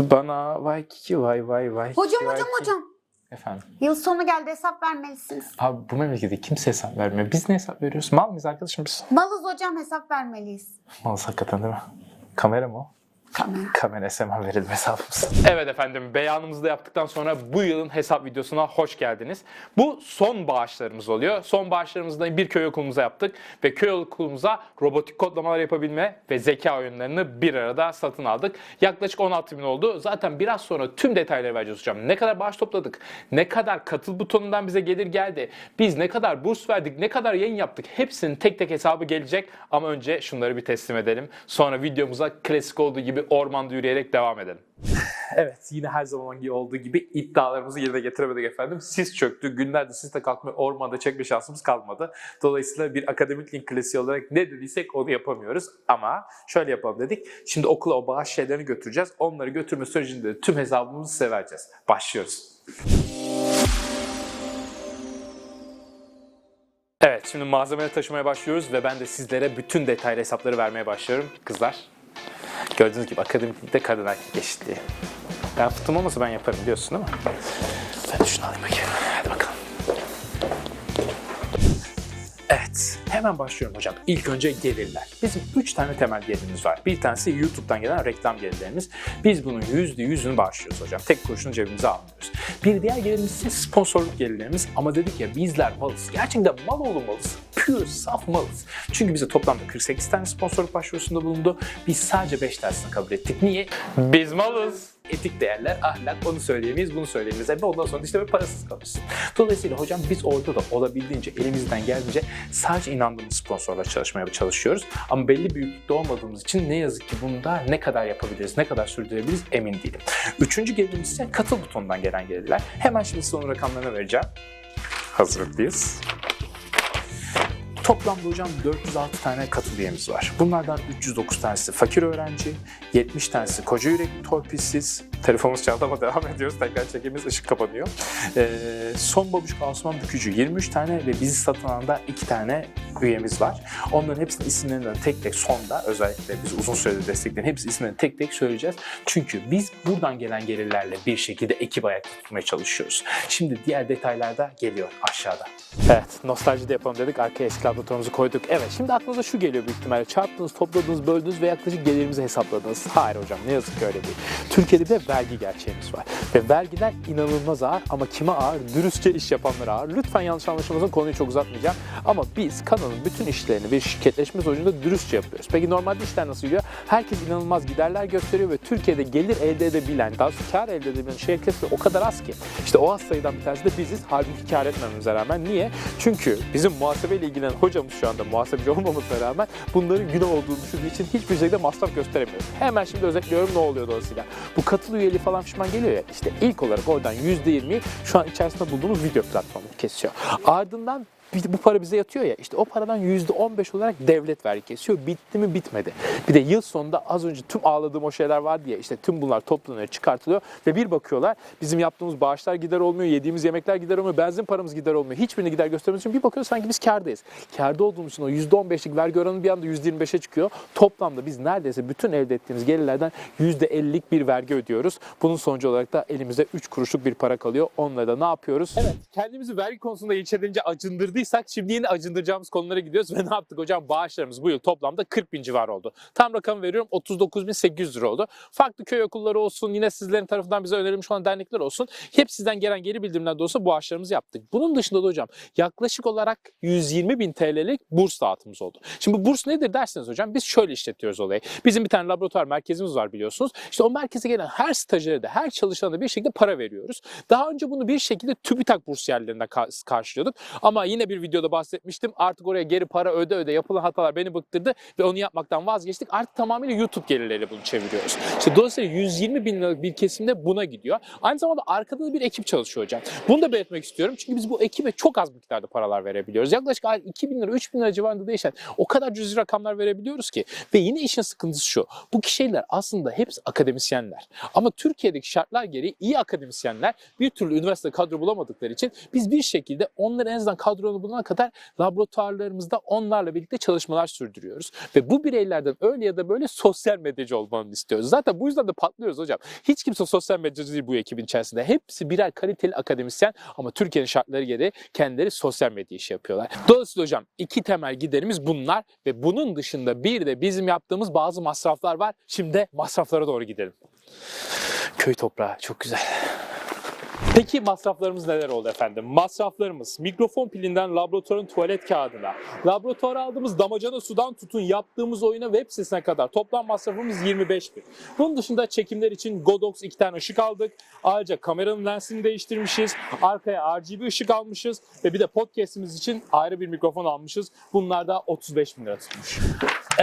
Bana vay kiki vay vay vay. Hocam kiki, vay hocam kiki. hocam. Efendim. Yıl sonu geldi hesap vermelisiniz. Abi bu memlekette kimse hesap vermiyor. Biz ne hesap veriyoruz? Mal mıyız arkadaşım biz? Malız hocam hesap vermeliyiz. Malız hakikaten değil mi? Kamera mı o? Kamera. Kamera hemen verelim hesabımızı. Evet efendim beyanımızı da yaptıktan sonra bu yılın hesap videosuna hoş geldiniz. Bu son bağışlarımız oluyor. Son bağışlarımızda bir köy okulumuza yaptık ve köy okulumuza robotik kodlamalar yapabilme ve zeka oyunlarını bir arada satın aldık. Yaklaşık 16 bin oldu. Zaten biraz sonra tüm detayları vereceğiz hocam. Ne kadar bağış topladık? Ne kadar katıl butonundan bize gelir geldi? Biz ne kadar burs verdik? Ne kadar yayın yaptık? Hepsinin tek tek hesabı gelecek. Ama önce şunları bir teslim edelim. Sonra videomuza klasik olduğu gibi ormanda yürüyerek devam edelim. Evet yine her zaman olduğu gibi iddialarımızı yerine getiremedik efendim. Sis çöktü. Günlerde siste kalkmayı ormanda çekme şansımız kalmadı. Dolayısıyla bir akademik link klasiği olarak ne dediysek onu yapamıyoruz. Ama şöyle yapalım dedik. Şimdi okula o bağış şeylerini götüreceğiz. Onları götürme sürecinde de tüm hesabımızı size vereceğiz. Başlıyoruz. Evet şimdi malzemeleri taşımaya başlıyoruz ve ben de sizlere bütün detaylı hesapları vermeye başlıyorum. Kızlar gördüğünüz gibi akademiklikte kadın erkek eşitliği. Ben fıtım olmasa ben yaparım biliyorsun değil mi? De şunu alayım bakayım. Hadi bakalım. Evet, hemen başlıyorum hocam. İlk önce gelirler. Bizim 3 tane temel gelirimiz var. Bir tanesi YouTube'dan gelen reklam gelirlerimiz. Biz bunun %100'ünü bağışlıyoruz hocam. Tek kuruşunu cebimize almıyoruz. Bir diğer gelirimiz ise sponsorluk gelirlerimiz. Ama dedik ya bizler malız. Gerçekten mal oğlu malız. Pure, saf malız. Çünkü bize toplamda 48 tane sponsorluk başvurusunda bulundu. Biz sadece 5 tanesini kabul ettik. Niye? Biz malız etik değerler, ahlak onu söyleyemeyiz, bunu söyleyemeyiz. Ve ondan sonra işte böyle parasız kalırız. Dolayısıyla hocam biz orada da olabildiğince elimizden geldiğince sadece inandığımız sponsorla çalışmaya çalışıyoruz. Ama belli büyüklükte olmadığımız için ne yazık ki bunda ne kadar yapabiliriz, ne kadar sürdürebiliriz emin değilim. Üçüncü gelirimiz ise katıl butonundan gelen gelirler. Hemen şimdi size onun rakamlarını vereceğim. Hazırlıklıyız. Toplamda hocam 406 tane katıl üyemiz var. Bunlardan 309 tanesi fakir öğrenci, 70 tanesi koca yürekli torpilsiz. Telefonumuz çaldı ama devam ediyoruz. Tekrar çekimiz ışık kapanıyor. Ee, son babuşka Osman Bükücü 23 tane ve bizi satın alan da 2 tane üyemiz var. Onların hepsinin isimlerinden tek tek sonda özellikle biz uzun süredir destekleyen hepsi isimlerini tek tek söyleyeceğiz. Çünkü biz buradan gelen gelirlerle bir şekilde ekip ayakta tutmaya çalışıyoruz. Şimdi diğer detaylar da geliyor aşağıda. Evet, nostalji de yapalım dedik. Arkaya eski laboratuvarımızı koyduk. Evet, şimdi aklınıza şu geliyor büyük ihtimalle. Çarptınız, topladınız, böldünüz ve yaklaşık gelirimizi hesapladınız. Hayır hocam, ne yazık ki öyle değil. Türkiye'de bir vergi gerçeğimiz var. Ve vergiler inanılmaz ağır ama kime ağır? Dürüstçe iş yapanlara ağır. Lütfen yanlış anlaşılmasın, konuyu çok uzatmayacağım. Ama biz kanalın bütün işlerini bir şirketleşme sonucunda dürüstçe yapıyoruz. Peki normalde işler nasıl gidiyor? Herkes inanılmaz giderler gösteriyor ve Türkiye'de gelir elde edebilen, daha doğrusu kar elde edebilen şirketler o kadar az ki. İşte o az sayıdan bir tanesi de biziz. Halbuki kar etmememize rağmen. Niye? Çünkü bizim muhasebeyle ilgilenen hocamız şu anda muhasebeci olmamasına rağmen bunların günah olduğunu düşündüğü için hiçbir şekilde masraf gösteremiyoruz. Hemen şimdi özetliyorum ne oluyor dolayısıyla. Bu katıl üyeliği falan pişman geliyor ya işte ilk olarak oradan %20'yi şu an içerisinde bulduğumuz video platformu kesiyor. Ardından bu para bize yatıyor ya işte o paradan %15 olarak devlet vergi kesiyor. Bitti mi bitmedi. Bir de yıl sonunda az önce tüm ağladığım o şeyler vardı ya işte tüm bunlar toplanıyor çıkartılıyor ve bir bakıyorlar bizim yaptığımız bağışlar gider olmuyor, yediğimiz yemekler gider olmuyor, benzin paramız gider olmuyor. Hiçbirini gider göstermemiz için bir bakıyoruz sanki biz kârdayız. Kârda olduğumuz için o %15'lik vergi oranı bir anda %25'e çıkıyor. Toplamda biz neredeyse bütün elde ettiğimiz gelirlerden %50'lik bir vergi ödüyoruz. Bunun sonucu olarak da elimizde 3 kuruşluk bir para kalıyor. Onunla da ne yapıyoruz? Evet kendimizi vergi konusunda yeterince acındırdıysak şimdi yine acındıracağımız konulara gidiyoruz ve ne yaptık hocam? Bağışlarımız bu yıl toplamda 40 bin civarı oldu. Tam rakam veriyorum 39.800 lira oldu. Farklı köy okulları olsun yine sizlerin tarafından bize önerilmiş olan dernekler olsun. Hep sizden gelen geri bildirimler de olsa bağışlarımızı yaptık. Bunun dışında da hocam yaklaşık olarak 120 bin TL'lik burs dağıtımımız oldu. Şimdi bu burs nedir derseniz hocam biz şöyle işletiyoruz olayı. Bizim bir tane laboratuvar merkezimiz var biliyorsunuz. İşte o merkeze gelen her stajyere de her çalışana da bir şekilde para veriyoruz. Daha önce bunu bir şekilde TÜBİTAK bursiyerlerinden ka- karşılıyorduk. Ama yine bir videoda bahsetmiştim. Artık oraya geri para öde öde yapılan hatalar beni bıktırdı ve onu yapmaktan vazgeçtik. Artık tamamıyla YouTube gelirleriyle bunu çeviriyoruz. İşte dolayısıyla 120 bin liralık bir kesimde buna gidiyor. Aynı zamanda arkada da bir ekip çalışıyor hocam. Bunu da belirtmek istiyorum. Çünkü biz bu ekibe çok az miktarda paralar verebiliyoruz. Yaklaşık 2 bin lira, 3 bin lira civarında değişen o kadar cüzi rakamlar verebiliyoruz ki. Ve yine işin sıkıntısı şu. Bu kişiler aslında hepsi akademisyenler. Ama Türkiye'deki şartlar gereği iyi akademisyenler bir türlü üniversite kadro bulamadıkları için biz bir şekilde onları en azından oranı bulana kadar laboratuvarlarımızda onlarla birlikte çalışmalar sürdürüyoruz. Ve bu bireylerden öyle ya da böyle sosyal medyacı olmanı istiyoruz. Zaten bu yüzden de patlıyoruz hocam. Hiç kimse sosyal medyacı değil bu ekibin içerisinde. Hepsi birer kaliteli akademisyen ama Türkiye'nin şartları gereği kendileri sosyal medya işi yapıyorlar. Dolayısıyla hocam iki temel giderimiz bunlar ve bunun dışında bir de bizim yaptığımız bazı masraflar var. Şimdi masraflara doğru gidelim. Köy toprağı çok güzel. Peki masraflarımız neler oldu efendim? Masraflarımız mikrofon pilinden laboratuvarın tuvalet kağıdına, laboratuvara aldığımız damacana sudan tutun yaptığımız oyuna web sitesine kadar toplam masrafımız 25 bin. Bunun dışında çekimler için Godox iki tane ışık aldık. Ayrıca kameranın lensini değiştirmişiz. Arkaya RGB ışık almışız ve bir de podcastimiz için ayrı bir mikrofon almışız. Bunlar da 35 bin lira tutmuş.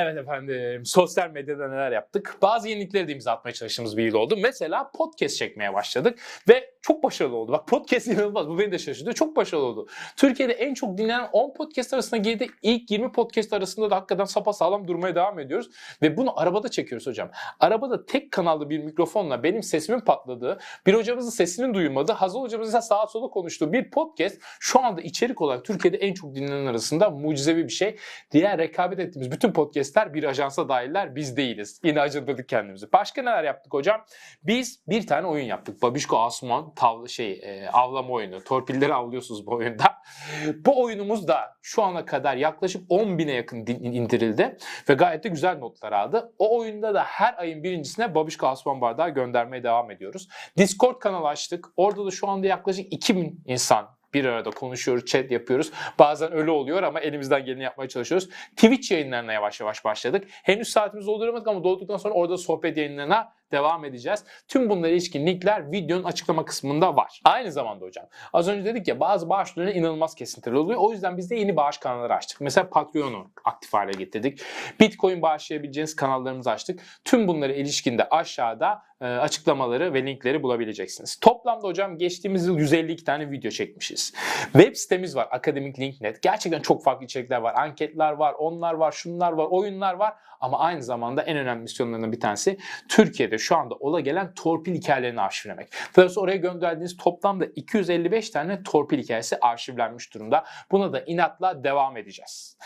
Evet efendim, sosyal medyada neler yaptık? Bazı yenilikleri de imza atmaya çalıştığımız bir yıl oldu. Mesela podcast çekmeye başladık ve çok başarılı oldu. Bak podcast inanılmaz, bu beni de şaşırtıyor. Çok başarılı oldu. Türkiye'de en çok dinlenen 10 podcast arasına girdi. İlk 20 podcast arasında da hakikaten sapasağlam durmaya devam ediyoruz. Ve bunu arabada çekiyoruz hocam. Arabada tek kanallı bir mikrofonla benim sesimin patladığı, bir hocamızın sesinin duyulmadığı, Hazal hocamızın ise sağa sola konuştuğu bir podcast şu anda içerik olarak Türkiye'de en çok dinlenen arasında mucizevi bir şey. Diğer rekabet ettiğimiz bütün podcastler bir ajansa dahiller. Biz değiliz. Yine acındırdık kendimizi. Başka neler yaptık hocam? Biz bir tane oyun yaptık. Babişko Asuman tavla şey e, avlama oyunu. Torpilleri avlıyorsunuz bu oyunda. bu oyunumuz da şu ana kadar yaklaşık 10 bine yakın indirildi. Ve gayet de güzel notlar aldı. O oyunda da her ayın birincisine Babişko Asuman bardağı göndermeye devam ediyoruz. Discord kanalı açtık. Orada da şu anda yaklaşık 2000 insan bir arada konuşuyoruz, chat yapıyoruz. Bazen öyle oluyor ama elimizden geleni yapmaya çalışıyoruz. Twitch yayınlarına yavaş yavaş başladık. Henüz saatimizi dolduramadık ama dolduktan sonra orada sohbet yayınlarına devam edeceğiz. Tüm bunlara ilişkin linkler videonun açıklama kısmında var. Aynı zamanda hocam az önce dedik ya bazı bağışlarına inanılmaz kesintiler oluyor. O yüzden biz de yeni bağış kanalları açtık. Mesela Patreon'u aktif hale getirdik. Bitcoin bağışlayabileceğiniz kanallarımızı açtık. Tüm bunlara ilişkinde aşağıda e, açıklamaları ve linkleri bulabileceksiniz. Toplamda hocam geçtiğimiz yıl 152 tane video çekmişiz. Web sitemiz var Akademik Link.net. Gerçekten çok farklı içerikler var. Anketler var, onlar var, şunlar var, oyunlar var. Ama aynı zamanda en önemli misyonlarından bir tanesi Türkiye'de şu anda ola gelen torpil hikayelerini arşivlemek. Dolayısıyla oraya gönderdiğiniz toplamda 255 tane torpil hikayesi arşivlenmiş durumda. Buna da inatla devam edeceğiz.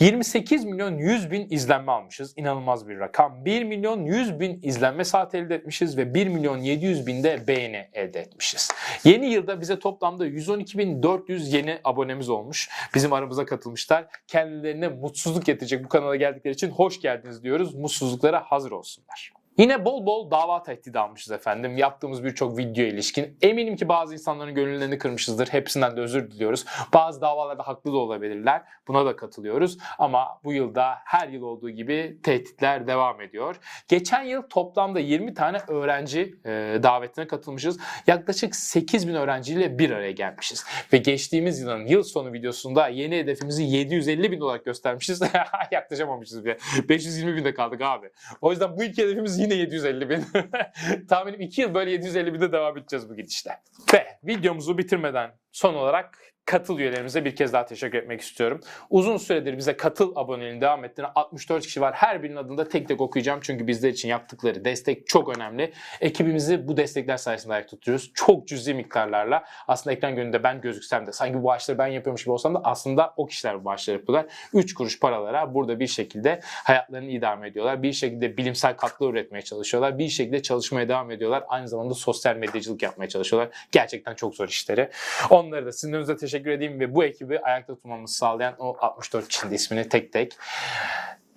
28 milyon 100 bin izlenme almışız. İnanılmaz bir rakam. 1 milyon 100 bin izlenme saati elde etmişiz ve 1 milyon 700 bin de beğeni elde etmişiz. Yeni yılda bize toplamda 112.400 yeni abonemiz olmuş. Bizim aramıza katılmışlar. Kendilerine mutsuzluk getirecek bu kanala geldikleri için hoş geldiniz diyoruz. Mutsuzluklara hazır olsunlar. Yine bol bol dava tehdidi almışız efendim. Yaptığımız birçok video ilişkin. Eminim ki bazı insanların gönüllerini kırmışızdır. Hepsinden de özür diliyoruz. Bazı davalarda haklı da olabilirler. Buna da katılıyoruz. Ama bu yılda her yıl olduğu gibi tehditler devam ediyor. Geçen yıl toplamda 20 tane öğrenci e, davetine katılmışız. Yaklaşık 8 bin öğrenciyle bir araya gelmişiz. Ve geçtiğimiz yılın yıl sonu videosunda yeni hedefimizi 750 bin olarak göstermişiz. Yaklaşamamışız bile. 520 binde kaldık abi. O yüzden bu iki hedefimiz yine 750 bin. Tahminim 2 yıl böyle 750 binde devam edeceğiz bu gidişle. Ve videomuzu bitirmeden son olarak katıl üyelerimize bir kez daha teşekkür etmek istiyorum. Uzun süredir bize katıl aboneliğini devam ettiren 64 kişi var. Her birinin adını da tek tek okuyacağım. Çünkü bizler için yaptıkları destek çok önemli. Ekibimizi bu destekler sayesinde ayakta tutuyoruz. Çok cüzi miktarlarla. Aslında ekran görünümünde ben gözüksem de sanki bu bağışları ben yapıyormuş gibi olsam da aslında o kişiler bu bağışları yapıyorlar. 3 kuruş paralara burada bir şekilde hayatlarını idame ediyorlar. Bir şekilde bilimsel katkı üretmeye çalışıyorlar. Bir şekilde çalışmaya devam ediyorlar. Aynı zamanda sosyal medyacılık yapmaya çalışıyorlar. Gerçekten çok zor işleri. Onları da sizin önünüze teşekkür edeyim ve bu ekibi ayakta tutmamızı sağlayan o 64 kişinin ismini tek tek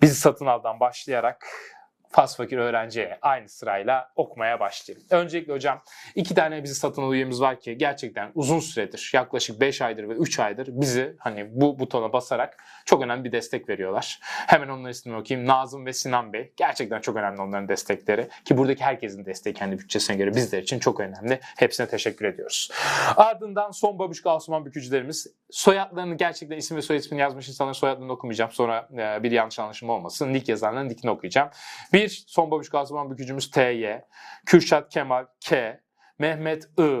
bizi satın aldan başlayarak Fas Fakir öğrenciye aynı sırayla okumaya başlayayım. Öncelikle hocam iki tane bizi satın al üyemiz var ki gerçekten uzun süredir yaklaşık 5 aydır ve 3 aydır bizi hani bu butona basarak çok önemli bir destek veriyorlar. Hemen onların ismini okuyayım. Nazım ve Sinan Bey. Gerçekten çok önemli onların destekleri. Ki buradaki herkesin desteği kendi bütçesine göre bizler için çok önemli. Hepsine teşekkür ediyoruz. Ardından son babuşka Asuman bükücülerimiz. Soyadlarını gerçekten isim ve soy ismini yazmış insanların soyadlarını okumayacağım. Sonra e, bir yanlış anlaşılma olmasın. Nick yazanların nickini okuyacağım. Bir son babuşka Asuman bükücümüz TY. Kürşat Kemal K. Mehmet I.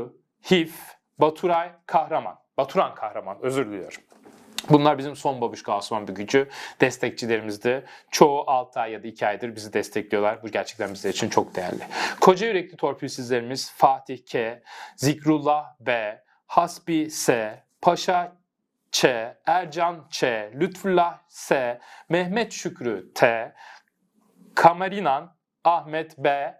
Hif. Baturay Kahraman. Baturan Kahraman özür diliyorum. Bunlar bizim son babuşka Asuman Bükücü destekçilerimizdi. Çoğu 6 ay ya da 2 aydır bizi destekliyorlar. Bu gerçekten bizler için çok değerli. Koca yürekli torpilsizlerimiz Fatih K, Zikrullah B, Hasbi S, Paşa Ç, Ercan Ç, Lütfullah S, Mehmet Şükrü T, Kamerinan Ahmet B.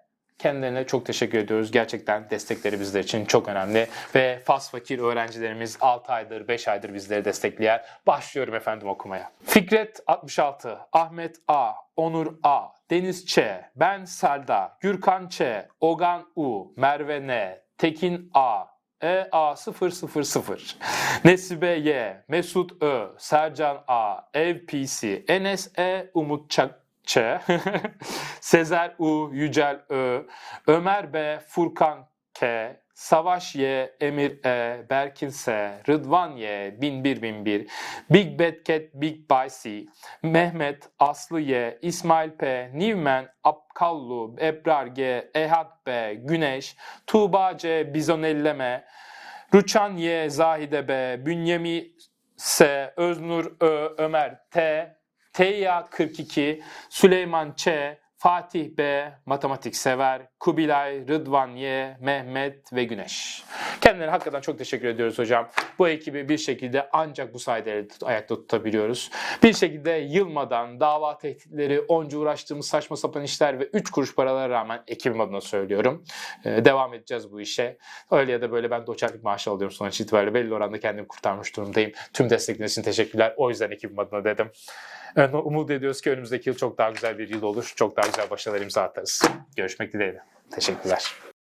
Kendilerine çok teşekkür ediyoruz. Gerçekten destekleri bizler için çok önemli. Ve Fas Fakir öğrencilerimiz 6 aydır, 5 aydır bizleri destekleyen. Başlıyorum efendim okumaya. Fikret 66, Ahmet A, Onur A, Deniz Ç, Ben Selda, Gürkan Ç, Ogan U, Merve N, Tekin A, EA 000, Nesibe Y, Mesut Ö, Sercan A, Ev PC, Enes E, Umut Çak, Ç, Sezer U, Yücel Ö, Ömer B, Furkan K, Savaş Y, Emir E, Berkin S, Rıdvan Y, 1001 Big Bad Cat, Big By C, Mehmet, Aslı Y, İsmail P, Newman, Apkallu, Ebrar G, Ehad B, Güneş, Tuğba C, Bizonelleme, Rüçhan Y, Zahide B, Bünyemi S, Öznur Ö, Ömer T, Teyya 42, Süleyman Ç, Fatih B, matematik sever, Kubilay, Rıdvan Y, Mehmet ve Güneş. Kendilerine hakikaten çok teşekkür ediyoruz hocam. Bu ekibi bir şekilde ancak bu sayede ayakta tutabiliyoruz. Bir şekilde yılmadan dava tehditleri, onca uğraştığımız saçma sapan işler ve 3 kuruş paralara rağmen ekibim adına söylüyorum. Ee, devam edeceğiz bu işe. Öyle ya da böyle ben doçentlik maaşı alıyorum sonuç itibariyle. Belli oranda kendimi kurtarmış durumdayım. Tüm destekleriniz için teşekkürler. O yüzden ekibim adına dedim. Evet, umut ediyoruz ki önümüzdeki yıl çok daha güzel bir yıl olur. Çok daha güzel başarılar imza atarız. Görüşmek dileğiyle. Teşekkürler.